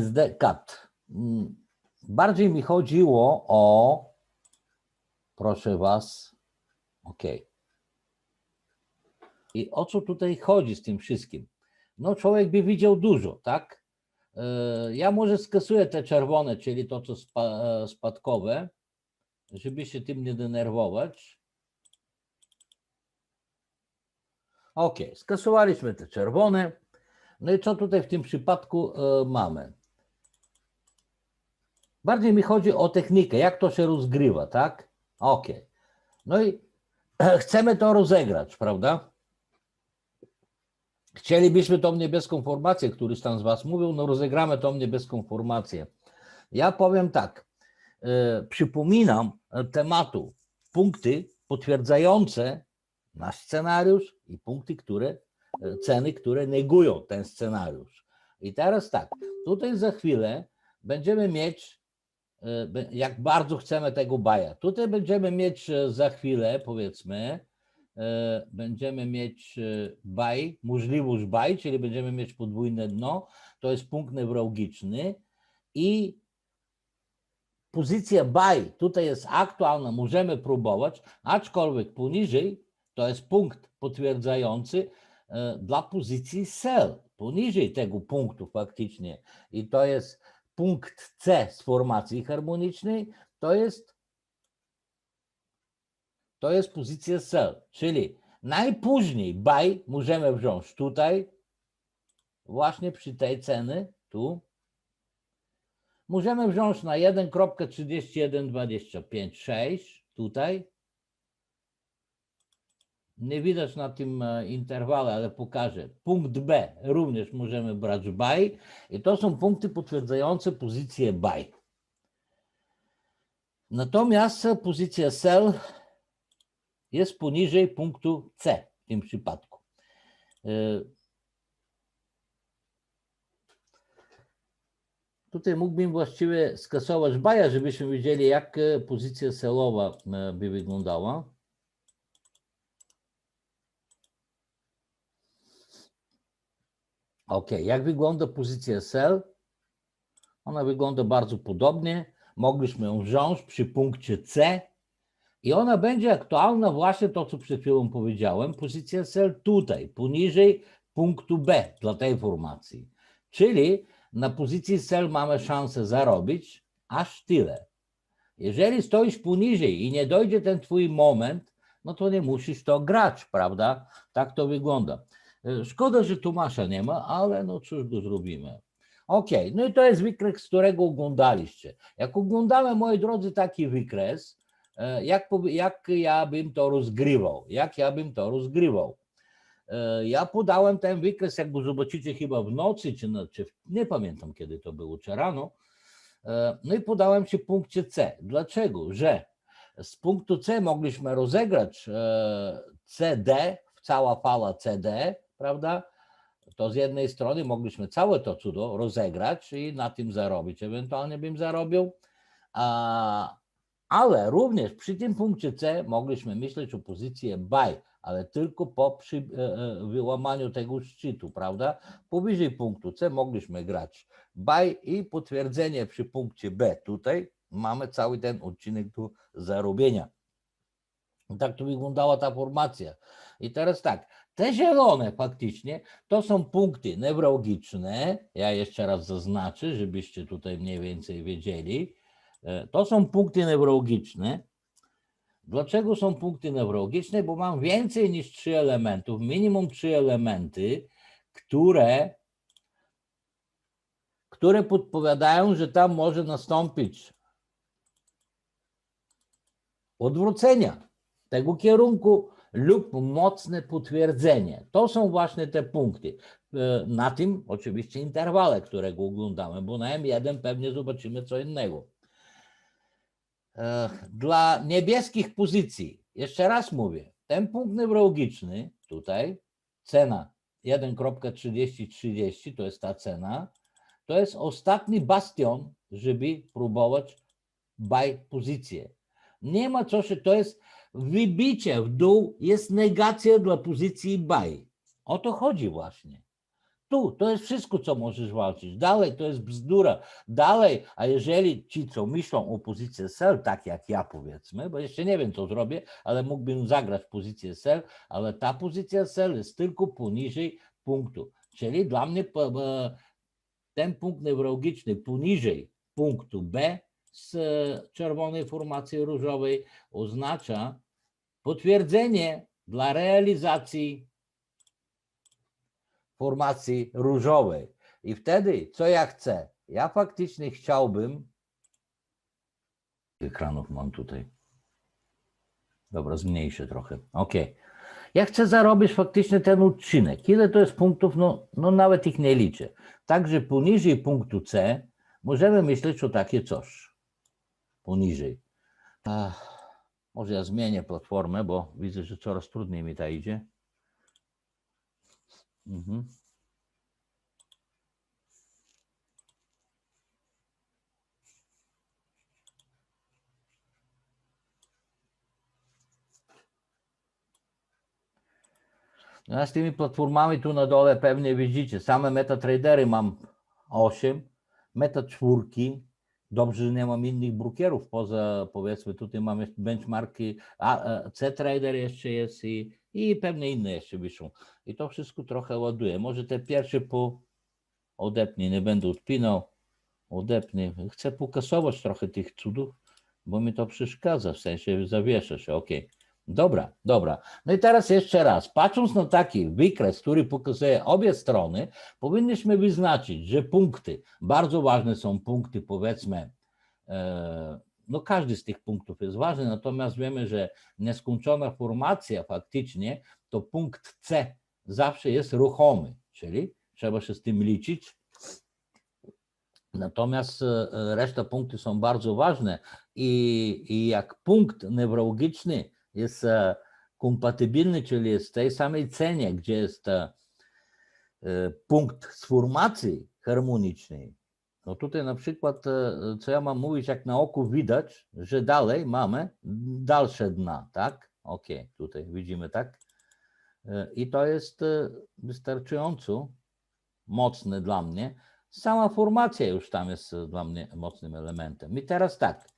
SD cut. Mm, Bardziej mi chodziło o, proszę Was, ok. I o co tutaj chodzi z tym wszystkim? No człowiek by widział dużo, tak? E, Ja może skasuję te czerwone, czyli to, co e, spadkowe, żeby się tym nie denerwować. Ok, skasowaliśmy te czerwone. No i co tutaj w tym przypadku e, mamy? Bardziej mi chodzi o technikę, jak to się rozgrywa, tak? Ok. No i chcemy to rozegrać, prawda? Chcielibyśmy tą niebieską formację, któryś tam z Was mówił, no rozegramy tą niebieską formację. Ja powiem tak, e, przypominam tematu punkty potwierdzające nasz scenariusz i punkty, które, e, ceny, które negują ten scenariusz. I teraz tak, tutaj za chwilę będziemy mieć, jak bardzo chcemy tego baja. Tutaj będziemy mieć e, za chwilę, powiedzmy, e, będziemy mieć e, buy, możliwość buy, czyli będziemy mieć podwójne dno, to jest punkt newralgiczny. I pozycja buy tutaj jest aktualna, możemy próbować, aczkolwiek poniżej to jest punkt potwierdzający dla pozycji sell, poniżej tego punktu faktycznie. I to jest punkt C z formacji harmonicznej, to jest to jest pozycja sell, czyli najpóźniej buy możemy wziąć tutaj, właśnie przy tej ceny, tu. Możemy wziąć na 1.3125.6 tutaj. Nie widać na tym e, interwale, ale pokażę. Punkt B również możemy brać buy i to są punkty potwierdzające pozycję buy. Natomiast pozycja sell jest poniżej punktu C w tym przypadku. E, Tutaj mógłbym właściwie skasować baja, żebyśmy wiedzieli, jak e, pozycja celowa e, by wyglądała. Ok, jak wygląda pozycja sell? Ona wygląda bardzo podobnie. Mogliśmy ją wziąć przy punkcie C i ona będzie aktualna właśnie to, co przed chwilą powiedziałem. Pozycja sell tutaj, poniżej punktu B dla tej formacji. Czyli na pozycji sell mamy szansę zarobić aż tyle. Jeżeli stoisz poniżej i nie dojdzie ten twój moment, no to nie musisz to grać, prawda? Tak to wygląda. E, Szkoda, że tłumacza nie ma, ale no cóż go zrobimy. Okej, no i to jest wykres, którego oglądaliście. Jak oglądamy, moi drodzy, taki wykres, e, jak, jak ja bym to rozgrywał, jak ja bym to rozgrywał. E, Ja podałem ten wykres, jak go zobaczycie chyba w nocy, czy, czy nie pamiętam kiedy to było, czy rano. No i podałem się punkcie C. Dlaczego? Że z punktu C mogliśmy rozegrać CD, cała fala CD, prawda? To z jednej strony mogliśmy całe to cudo rozegrać i na tym zarobić. Ewentualnie bym zarobił. A, ale również przy tym punkcie C mogliśmy myśleć o pozycji buy, ale tylko po przy, e, e, wyłamaniu tego szczytu, prawda? Powyżej punktu C mogliśmy grać buy i potwierdzenie przy punkcie B. Tutaj mamy cały ten odcinek do zarobienia. Tak to wyglądała ta formacja. I teraz tak, te zielone faktycznie to są punkty newralgiczne. Ja jeszcze raz zaznaczę, żebyście tutaj mniej więcej wiedzieli. E, To są punkty newralgiczne. Dlaczego są punkty newralgiczne? Bo mam więcej niż trzy elementów, minimum trzy elementy, które, które podpowiadają, że tam może nastąpić odwrócenia tego kierunku lub mocne potwierdzenie. To są właśnie te punkty. E, Na tym oczywiście interwale, którego oglądamy, bo na M1 pewnie zobaczymy co innego. E, Dla niebieskich pozycji, jeszcze raz mówię, ten punkt newralgiczny tutaj, cena 1.3030 to jest ta cena, to jest ostatni bastion, żeby próbować buy pozycję. Nie ma co się, to jest wybicie w dół, jest negacja dla pozycji buy. O to chodzi właśnie. Tu, to jest wszystko, co możesz walczyć. Dalej, to jest bzdura. Dalej, a jeżeli ci, co myślą o pozycji sel, tak jak ja powiedzmy, bo jeszcze nie wiem, co zrobię, ale mógłbym zagrać pozycję sel, ale ta pozycja sel jest tylko poniżej punktu. Czyli dla mnie ten punkt newralgiczny poniżej punktu B z czerwonej formacji różowej oznacza potwierdzenie dla realizacji formacji różowej. I wtedy, co ja chcę? Ja faktycznie chciałbym. Ekranów mam tutaj. Dobra, zmniejszę trochę. Ok. Ja chcę zarobić faktycznie ten odcinek. Ile to jest punktów? No, no nawet ich nie liczę. Także poniżej punktu C możemy myśleć o takie coś. Poniżej. Ach, może ja zmienię platformę, bo widzę, że coraz trudniej mi ta idzie. Mhm. No a z tymi platformami tu na dole pewnie widzicie, same MetaTradery mam 8, Meta czwórki, dobrze, że nie mam innych brokierów poza, powiedzmy, tutaj mamy benchmarki, a, a C-Trader jeszcze jest i, i pewnie inne jeszcze wyszło. I to wszystko trochę ładuje. Może te pierwsze po odepnie, nie będę odpinał, odepnie. Chcę pokasować trochę tych cudów, bo mi to przeszkadza, w sensie zawiesza się, okej. Dobra, dobra. No i teraz jeszcze raz, patrząc na taki wykres, który pokazuje obie strony, powinniśmy wyznaczyć, że punkty, bardzo ważne są punkty, powiedzmy, e, no każdy z tych punktów jest ważny, natomiast wiemy, że nieskończona formacja faktycznie, to punkt C zawsze jest ruchomy, czyli trzeba się z tym liczyć. Natomiast e, reszta punkty są bardzo ważne i, i jak punkt newralgiczny jest e, kompatybilny, czyli jest w tej samej cenie, gdzie jest e, e, punkt z formacji harmonicznej, no tutaj na przykład, co ja mam mówić, jak na oku widać, że dalej mamy dalsze dna, tak? Ok, tutaj widzimy tak. I to jest wystarczająco mocne dla mnie. Sama formacja już tam jest dla mnie mocnym elementem. I teraz tak,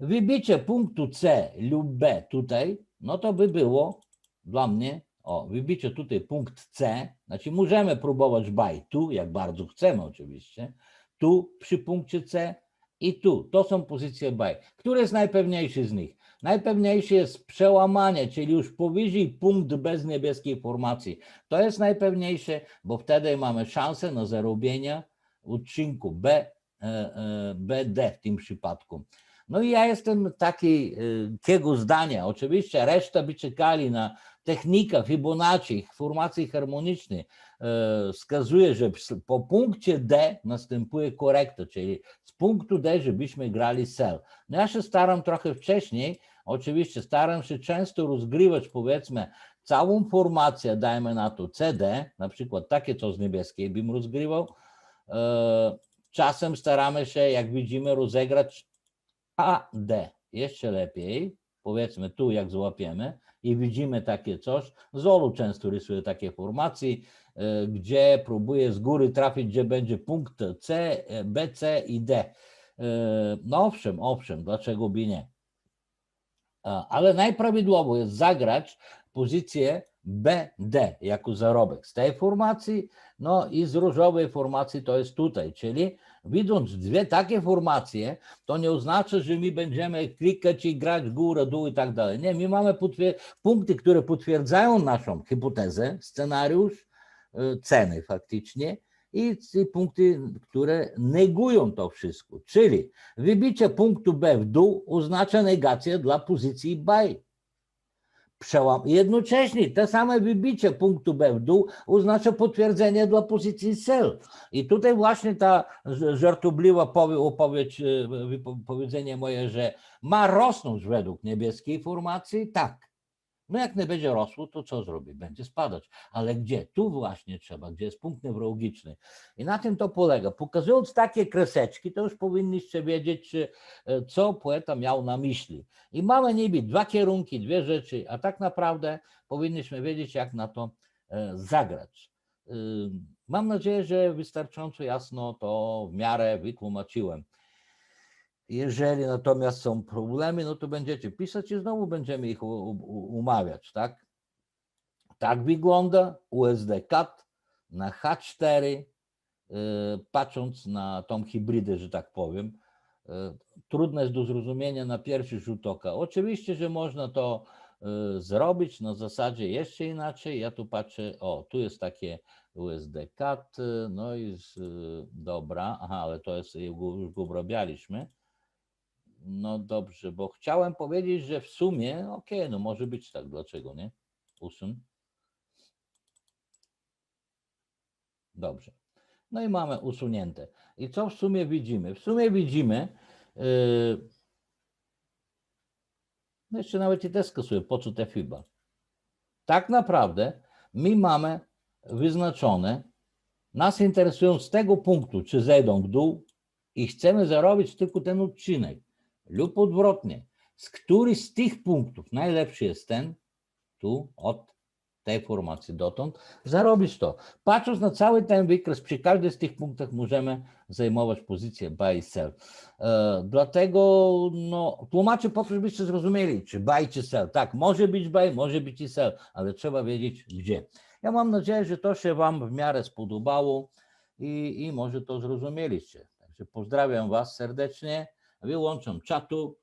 wybicie punktu C lub B tutaj, no to by było dla mnie, o, wybicie tutaj punkt C, znaczy możemy próbować buy tu, jak bardzo chcemy oczywiście, tu przy punkcie C i tu. To są pozycje buy. Który jest najpewniejszy z nich? Najpewniejszy jest przełamanie, czyli już powyżej punkt bez niebieskiej formacji. To jest najpewniejsze, bo wtedy mamy szansę na zarobienie odcinku B, e, e, BD w tym przypadku. No i ja jestem taki, y, takiego zdania. Oczywiście reszta by czekali na technika Fibonacci, formacji harmonicznej. E, Wskazuje, że po punkcie D następuje korekta, czyli z punktu D, żebyśmy grali sell. No ja się staram trochę wcześniej, oczywiście staram się często rozgrywać powiedzmy całą formację, dajmy na to CD, na przykład takie co z niebieskiej bym rozgrywał. E, Czasem staramy się, jak widzimy, rozegrać AD. Jeszcze lepiej, powiedzmy tu jak złapiemy i widzimy takie coś. Zolu często rysuje takie formacje, e, gdzie próbuje z góry trafić, gdzie będzie punkt C, e, B, C i D. E, No owszem, owszem, dlaczego by nie? A, Ale najprawidłowo jest zagrać pozycję BD jako zarobek z tej formacji, no i z różowej formacji to jest tutaj, czyli widząc dwie takie formacje, to nie oznacza, że my będziemy klikać i grać górę, dół i tak dalej. Nie, my mamy punkty, które potwierdzają naszą hipotezę, scenariusz, y, ceny faktycznie i punkty, które negują to wszystko. Czyli wybicie punktu B w dół oznacza negację dla pozycji buy. Przełam. Jednocześnie te same wybicie punktu B w dół oznacza potwierdzenie dla pozycji sell. I tutaj właśnie ta żartobliwa powie, opowiedź, e, wypo- powiedzenie moje, że ma rosnąć według niebieskiej formacji, tak. No jak nie będzie rosło, to co zrobi? Będzie spadać. Ale gdzie? Tu właśnie trzeba, gdzie jest punkt newralgiczny. I na tym to polega. Pokazując takie kreseczki, to już powinniście wiedzieć, e, co poeta miał na myśli. I mamy niby dwa kierunki, dwie rzeczy, a tak naprawdę powinniśmy wiedzieć, jak na to e, zagrać. Mam nadzieję, że wystarczająco jasno to w miarę wytłumaczyłem. Jeżeli natomiast są problemy, no to będziecie pisać i znowu będziemy ich umawiać, tak? Tak wygląda USD CAD na H4, y, patrząc na tą hybrydę, że tak powiem. Y, Trudne jest do zrozumienia na pierwszy rzut oka. Oczywiście, że można to y, zrobić na zasadzie jeszcze inaczej. Ja tu patrzę, o, tu jest takie USD CAD, y, no i dobra, aha, ale to jest, już go obrabialiśmy. No dobrze, bo chciałem powiedzieć, że w sumie, okej, no może być tak, dlaczego nie? Usun. Dobrze. No i mamy usunięte. I co w sumie widzimy? W sumie widzimy, yy, no jeszcze nawet i te skasuję, po co te FIBA? Tak naprawdę my mamy wyznaczone, nas interesują z tego punktu, czy zejdą w dół i chcemy zarobić tylko ten odcinek lub odwrotnie, z których z tych punktów najlepszy jest ten, tu od tej formacji dotąd, zarobić to. Patrząc na cały ten wykres, przy każdym z tych punktach możemy zajmować pozycję buy sell. E, dlatego no, tłumaczę po to, żebyście zrozumieli, czy buy, czy sell. Tak, może być buy, może być i sell, ale trzeba wiedzieć gdzie. Ja mam nadzieję, że to się Wam w miarę spodobało i, i może to zrozumieliście. Także pozdrawiam Was serdecznie. we want some chatu